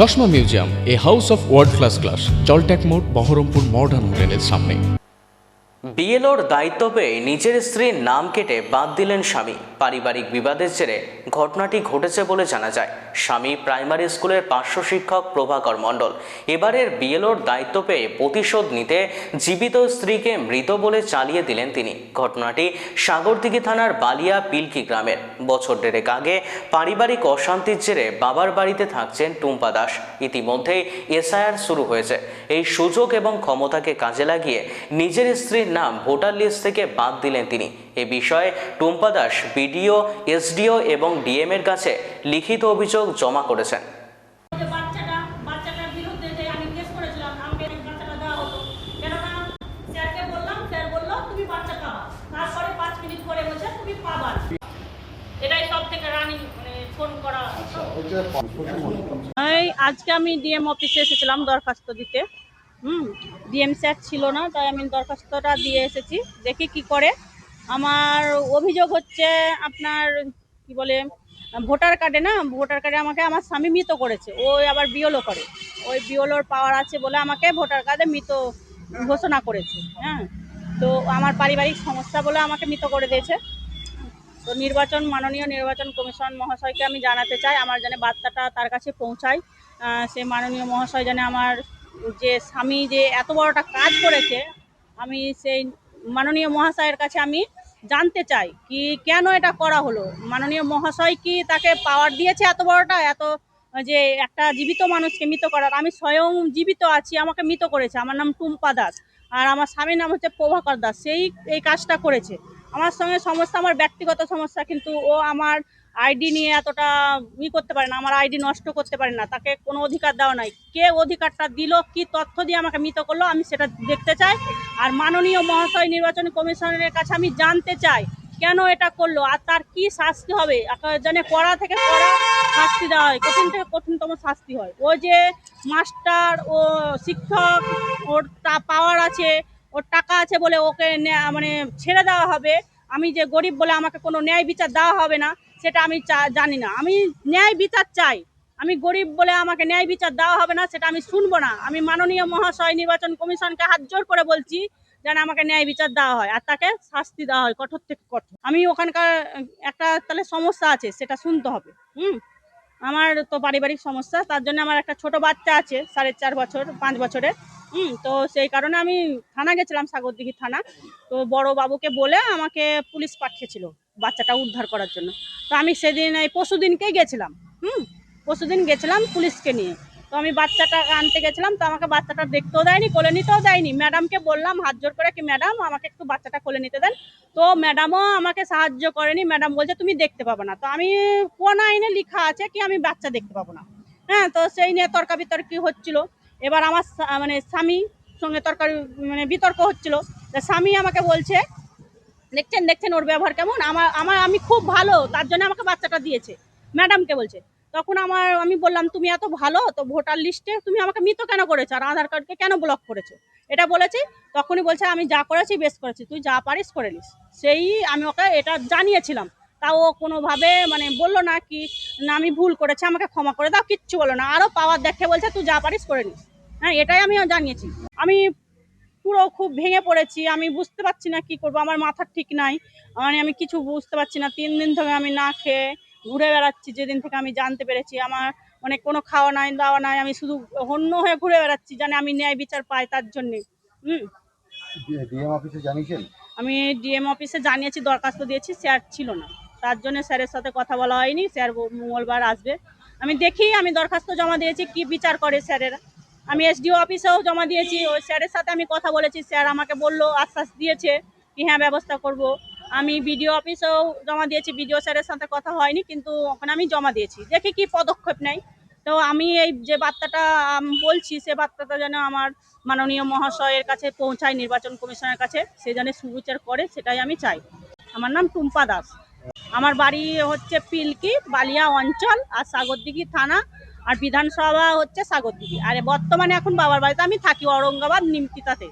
চশমা museum, a house of world class class জলট্যাক মোড়, Berhampore modern হোটেলের সামনে। বিএলওর দায়িত্ব পেয়ে নিজের স্ত্রীর নাম কেটে বাদ দিলেন স্বামী। পারিবারিক বিবাদের জেরে ঘটনাটি ঘটেছে বলে জানা যায়। স্বামী প্রাইমারি স্কুলের পার্শ্ব শিক্ষক প্রভাকর মণ্ডল। এবারের বিএলওর দায়িত্ব পেয়ে প্রতিশোধ নিতে জীবিত স্ত্রীকে মৃত বলে চালিয়ে দিলেন তিনি। ঘটনাটি সাগরদিঘি থানার বালিয়া পিলকি গ্রামের। বছর দেড়েক আগে পারিবারিক অশান্তির জেরে বাবার বাড়িতে থাকছেন টুম্পা দাস। ইতিমধ্যেই এসআইআর শুরু হয়েছে। এই সুযোগ এবং ক্ষমতাকে কাজে লাগিয়ে নিজের স্ত্রীর নাম ভোটার লিস্ট থেকে বাদ দিলেন তিনি। এ বিষয়ে টুম্পা দাস বিডিও এসডিও এবং ডিএম এর কাছে লিখিত অভিযোগ জমা করেছেন। যে বাচ্চাটা বাচ্চাটার বিরুদ্ধে যে আমি কেস করেছিলাম আমাকে এই বাচ্চাটা দেওয়া হতো। কেননা স্যারকে বললাম স্যার বলল তুমি বাচ্চা পাবা তারপরে পাঁচ মিনিট পরে বলছে তুমি পাবা না। এটাই সব থেকে রানিং মানে ফোন করা। এই আজকে আমি ডিএম অফিসে এসেছিলাম দরখাস্ত দিতে। হুম ডিএম স্যার ছিল না তাই আমি দরখাস্তটা দিয়ে এসেছি। দেখি কি করে। আমার অভিযোগ হচ্ছে আপনার, কি বলে, ভোটার কার্ডে না, ভোটার কার্ডে আমাকে, আমার স্বামী মৃত করেছে। ও আবার বিওলো করে। ওই বিওলোর পাওয়ার আছে বলে আমাকে ভোটার কার্ডে মৃত ঘোষণা করেছে হ্যাঁ। তো আমার পারিবারিক সমস্যা বলে আমাকে মৃত করে দিয়েছে। তো নির্বাচন, মাননীয় নির্বাচন কমিশন মহাশয়কে আমি জানাতে চাই, আমার যেন বার্তাটা তার কাছে পৌঁছায়। সে মাননীয় মহাশয় যেন আমার যে স্বামী যে এত বড়টা কাজ করেছে, আমি সেই মাননীয় মহাশয়ের কাছে আমি জানতে চাই কি কেন এটা করা হলো? মাননীয় মহাশয় কি তাকে পাওয়ার দিয়েছে এত বড়টা? এত যে একটা জীবিত মানুষকে মৃত করার? আমি স্বয়ং জীবিত আছি, আমাকে মৃত করেছে। আমার নাম টুম্পা দাস। আর আমার স্বামীর নাম হচ্ছে প্রভাকর দাস। সেই, এই কাজটা করেছে। আমার সঙ্গে সমস্যা আমার ব্যক্তিগত সমস্যা, কিন্তু ও আমার আইডি নিয়ে এতটা ই করতে পারে না, আমার আইডি নষ্ট করতে পারে না, তাকে কোনো অধিকার দেওয়া নাই। কে অধিকারটা দিল, কি তথ্য দিয়ে আমাকে মৃত করল, আমি সেটা দেখতে চাই। আর মাননীয় মহাশয় নির্বাচন কমিশনের কাছে আমি জানতে চাই, কেন এটা করল, আর তার কি শাস্তি হবে? যেন কড়া থেকে কড়া শাস্তি দেওয়া হয়, কঠিন থেকে কঠিনতম শাস্তি হয়। ও যে মাস্টার, ও শিক্ষক, ওর তা পাওয়ার আছে, ওর টাকা আছে বলে ওকে মানে ছেড়ে দেওয়া হবে। আমি যে গরিব বলে আমাকে কোনো ন্যায় বিচার দেওয়া হবে না সেটা আমি জানি না। আমি ন্যায় বিচার চাই। আমি গরিব বলে আমাকে ন্যায় বিচার দেওয়া হবে না, সেটা আমি শুনব না। আমি মাননীয় মহাশয় নির্বাচন কমিশনকে হাত জোর করে বলছি যেন আমাকে ন্যায় বিচার দেওয়া হয় আর তাকে শাস্তি দেওয়া হয় কঠোর থেকে কঠোর। আমি ওখানকার, একটা তাহলে সমস্যা আছে, সেটা শুনতে হবে। হুম? আমার তো পারিবারিক সমস্যা, তার জন্য আমার একটা ছোট বাচ্চা আছে, সাড়ে চার বছর, পাঁচ বছরের। হুম? তো সেই কারণে আমি থানা গেছিলাম, সাগরদিঘি থানা। তো বড় বাবুকে বলে আমাকে পুলিশ পাঠিয়েছিল। বাচ্চাটা উদ্ধার করার জন্য। তো আমি সেদিন এই পরশু দিনকেই গেছিলাম, হুম? পরশু দিন গেছিলাম পুলিশকে নিয়ে। তো আমি বাচ্চাটা আনতে গেছিলাম, তো আমাকে বাচ্চাটা দেখতেও দেয়নি, কোলে নিতেও দেয়নি। ম্যাডামকে বললাম, হাত জোর করে কি, ম্যাডাম, আমাকে একটু বাচ্চাটা কোলে নিতে দেন। তো ম্যাডামও আমাকে সাহায্য করেনি, ম্যাডাম বলছে, তুমি দেখতে পাবো না। তো আমি কোন আইনে লেখা আছে কি, আমি বাচ্চা দেখতে পাবো না। হ্যাঁ তো সেই নিয়ে তর্কা বিতর্কি হচ্ছিল? এবার আমার মানে স্বামী সঙ্গে তরকারি মানে বিতর্ক হচ্ছিল। স্বামী আমাকে বলছে দেখছেন দেখছেন ওর ব্যবহার কেমন? আমার আমার, আমি খুব ভালো, তার জন্য আমাকে বাচ্চাটা দিয়েছে। ম্যাডামকে বলছে। তখন আমার, আমি বললাম, তুমি এত ভালো, তো ভোটার লিস্টে তুমি আমাকে মৃত কেন করেছ? আর আধার কার্ডকে কেন ব্লক করেছ? এটা বলেছি, তখনই বলছে, আমি যা করেছি বেশ করেছি। তুই যা পারিস, করে নিস। সেই আমি ওকে এটা জানিয়েছিলাম। তাও কোনোভাবে মানে বলল না কি, না, আমি ভুল করেছি, আমাকে ক্ষমা করে দাও, কিচ্ছু বলো না। আরও পাওয়ার দেখে বলছে, তুই যা পারিস, করে নিস। হ্যাঁ এটাই আমি জানিয়েছি। আমি পুরো খুব ভেঙে পড়েছি আমি বুঝতে পারছি না কি করব আমার মাথা ঠিক নাই। মানে আমি কিছু বুঝতে পারছি না তিন দিন ধরে আমি না খেয়ে ঘুরে বেড়াচ্ছি যেদিন থেকে আমি জানতে পেরেছি আমার মানে কোনো খাওয়া নাই দাওয়া নাই আমি শুধু হন্য হয়ে ঘুরে বেড়াচ্ছি জানে আমি ন্যায় বিচার পাই তার জন্যে। হুম। ডিএম অফিসে জানিয়েছেন? আমি ডিএম অফিসে জানিয়েছি দরখাস্ত দিয়েছি স্যার ছিল না। তার জন্য স্যারের সাথে কথা বলা হয়নি স্যার মঙ্গলবার আসবে। আমি দেখি আমি দরখাস্ত জমা দিয়েছি কি বিচার করে স্যারেরা? আমি এসডিও অফিসেও জমা দিয়েছি। ওই স্যারের সাথে আমি কথা বলেছি। স্যার আমাকে বলল, আশ্বাস দিয়েছে কি হ্যাঁ ব্যবস্থা করব। আমি বিডিও অফিসেও জমা দিয়েছি। বিডিও স্যারের সাথে কথা হয়নি, কিন্তু ওখানে আমি জমা দিয়েছি। দেখি কি পদক্ষেপ নেই তো আমি এই যে বার্তাটা বলছি, সে বার্তাটা যেন আমার মাননীয় মহাশয়ের কাছে পৌঁছায়, নির্বাচন কমিশনের কাছে, সে যেন সুবিচার করে, সেটাই আমি চাই। আমার নাম টুম্পা দাস। আমার বাড়ি হচ্ছে পিলকি, বালিয়া অঞ্চল, আর সাগরদিঘি থানা আর বিধানসভা হচ্ছে সাগরদিঘি আর বর্তমানে এখন বাবার বাড়িতে আমি থাকি ঔরঙ্গাবাদ নিমতিতাতে।